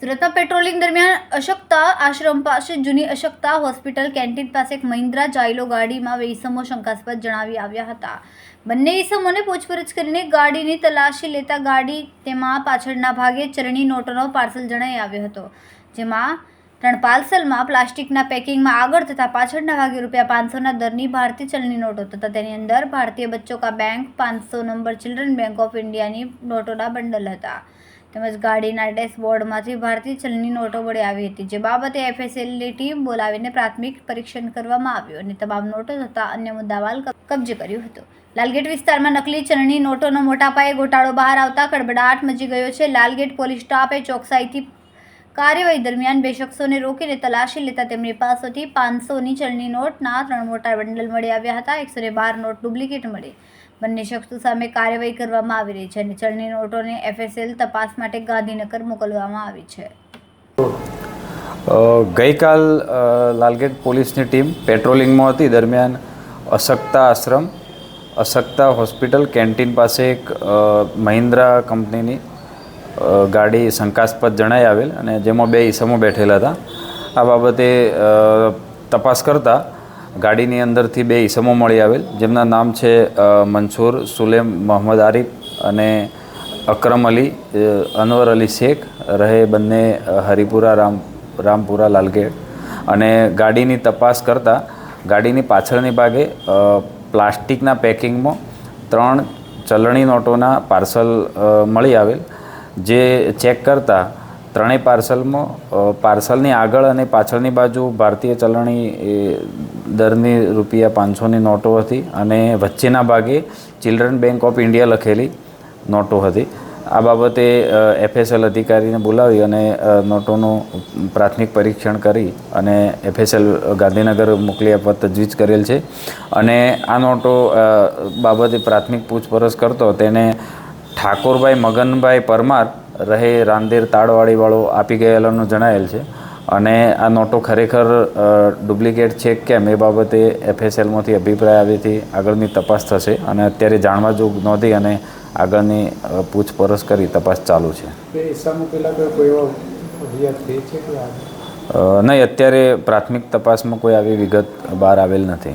સુરતમાં પેટ્રોલિંગ દરમિયાન અશક્તા આશ્રમ પાસે જૂની અશક્તા હોસ્પિટલ કેન્ટીન પાસે એક મહિન્દ્રા જાયલો ગાડીમાં બે ઈસમો શંકાસ્પદ જણાવી આવ્યા હતા. બંને ઈસમોને પૂછપરછ કરીને ગાડીની તલાશી લેતા ગાડી તેમાં પાછળના ભાગે ચરણી નોટોનો પાર્સલ જણાઈ આવ્યો હતો, જેમાં ત્રણ પાર્સલમાં પ્લાસ્ટિકના પેકિંગમાં આગળ તથા પાછળના ભાગે રૂપિયા પાંચસોના દરની ભારતીય ચલણી નોટો તથા તેની અંદર ભારતીય બચ્ચો કા બેંક, પાંચસો નંબર ચિલ્ડ્રન બેંક ઓફ ઇન્ડિયાની નોટોના બંડલ હતા. તેમજ ગાડીના ડેશબોર્ડમાંથી ભારતીય ચલણી નોટો મળી આવી હતી, જે બાબતે એફએસએલની ટીમ બોલાવીને પ્રાથમિક પરીક્ષણ કરવામાં આવ્યું અને તમામ નોટો તથા અન્ય મુદ્દાવાલ કબજે કર્યું હતું. લાલગેટ વિસ્તારમાં નકલી ચલણી નોટોનો મોટા પાયે ગોટાળો બહાર આવતા કડબડાટ મચી ગયો છે. લાલગેટ પોલીસ સ્ટાફે ચોકસાઈથી કાર્યવાહી દરમિયાન બે શખ્સોને રોકીને તલાશી લેતા તેમની પાસેથી પાંચસોની ચલણી નોટના ત્રણ મોટા બંડલ મળી આવ્યા હતા. એકસો બાર નોટ ડુપ્લિકેટ મળી બંને શખ્સો સામે કાર્યવાહી કરવામાં આવી રહી છે અને ચલણી નોટોને એફએસએલ તપાસ માટે ગાંધીનગર મોકલવામાં આવી છે. ગઈકાલ લાલગેટ પોલીસની ટીમ પેટ્રોલિંગમાં હતી. દરમિયાન અશક્તા આશ્રમ, અશક્તા હોસ્પિટલ કેન્ટીન પાસે એક મહિન્દ્રા કંપનીની ગાડી શંકાસ્પદ જણાઈ આવેલ અને જેમાં બે ઈસમો બેઠેલા હતા. આ બાબતે તપાસ કરતાં ગાડીની અંદરથી બે ઈસમો મળી આવેલ, જેમના નામ છે મંસૂર, સુલેમ, મોહમ્મદ આરિફ અને અકરમ અલી અનવર અલી શેખ રહે બંને હરિપુરા રામ, રામપુરા લાલગેટ. અને ગાડીની તપાસ કરતાં ગાડીની પાછળની ભાગે પ્લાસ્ટિકના પેકિંગમાં ત્રણ ચલણી નોટોના પાર્સલ મળી આવેલ, જે ચેક કરતાં ત્રણેય પાર્સલમાં પાર્સલની આગળ અને પાછળની બાજુ ભારતીય ચલણી દરની રૂપિયા પાંચસોની નોટો હતી અને વચ્ચેના ભાગે ચિલ્ડ્રન બેંક ઓફ ઇન્ડિયા લખેલી નોટો હતી. આ બાબતે એફએસએલ અધિકારીને બોલાવી અને નોટોનું પ્રાથમિક પરીક્ષણ કરી અને એફએસએલ ગાંધીનગર મોકલી આપવા તજવીજ કરેલ છે. અને આ નોટો બાબતે પ્રાથમિક પૂછપરછ કરતો તેને ઠાકોરભાઈ મગનભાઈ પરમાર રહે રાંદેર તાળવાડીવાળો આપી ગયેલાનું જણાયેલ છે. અને આ નોટો ખરેખર ડુપ્લિકેટ છે કેમ એ બાબતે એફએસએલમાંથી અભિપ્રાય આવ્યાથી આગળની તપાસ થશે અને અત્યારે જાણવા જોગ નોંધી અને આગળની પૂછપરછ કરી તપાસ ચાલુ છે. નહીં અત્યારે પ્રાથમિક તપાસમાં કોઈ આવી વિગત બહાર આવેલ નથી.